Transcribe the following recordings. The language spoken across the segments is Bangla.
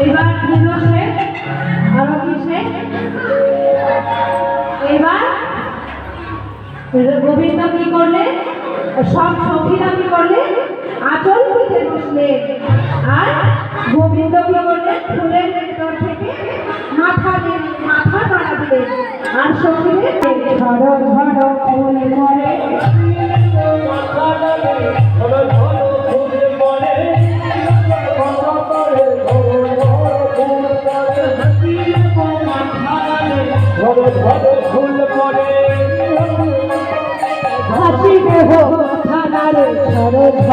এবার ধীর শেখ আরতি শেখ এবার গোবিন্দ কি করলে সব সখীরা কি করলে আচল পিঠে বসলে আর গোবিন্দ কি করলে ফুলের ভেতর থেকে মাথা মাথা নাড়া দিলেন আর সখীদের ঝড় ঝড় ফুল মরে হাসি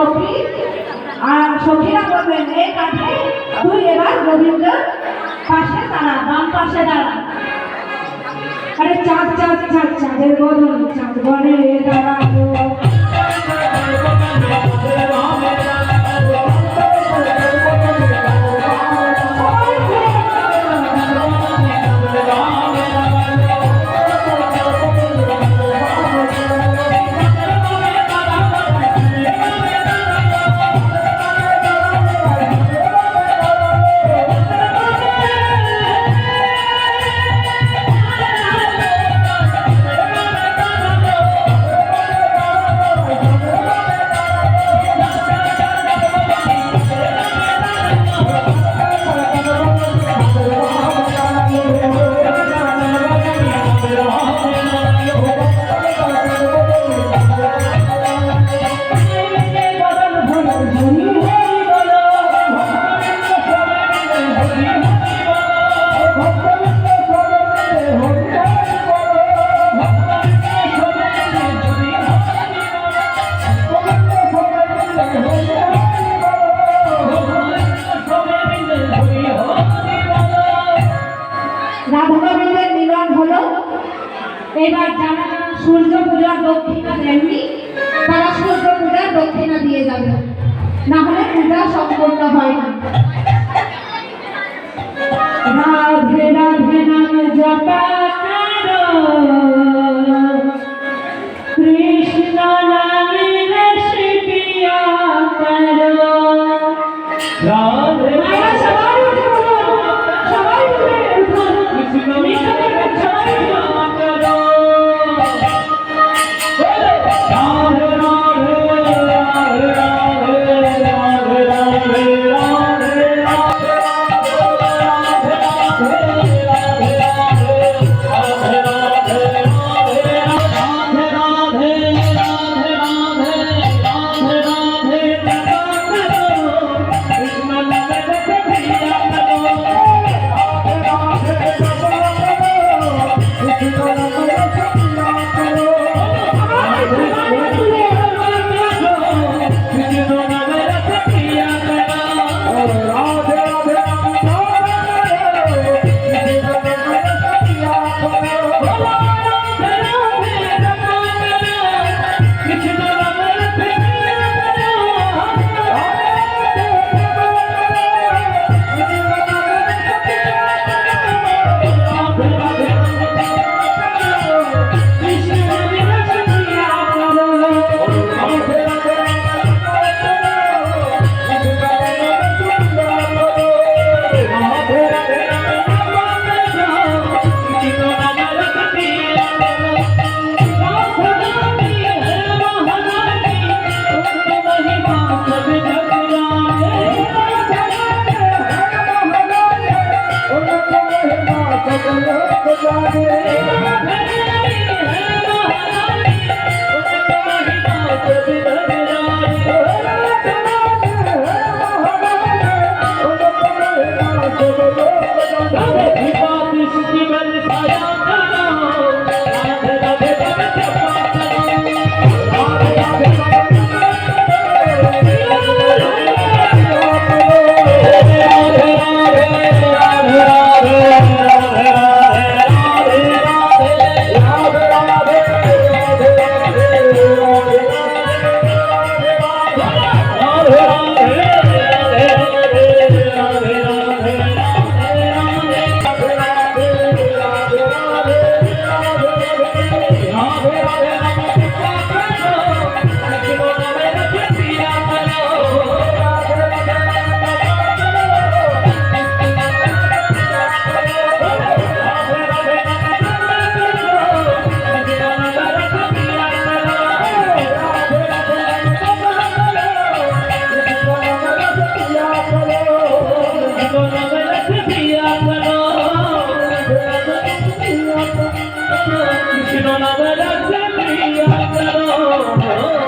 সখী। আর সখীরা বলবেন এই কাঠে, তুই এবার গোবিন্দ পাশে দাঁড়া, বাম পাশে দাঁড়া। আরে চাঁদ চাঁদ চাঁদ, চাঁদের বদল, চাঁদ বনে দাঁড়াবো। রাধা গোবিন্দের মিলন হলো। এবার যারা সূর্য পূজার দক্ষিণা দেননি, তারা সূর্য পূজার দক্ষিণা দিয়ে যাবে। না হলে পূজা সম্পূর্ণ হয় না। রাধে রাধে নাম জপা। হয়ে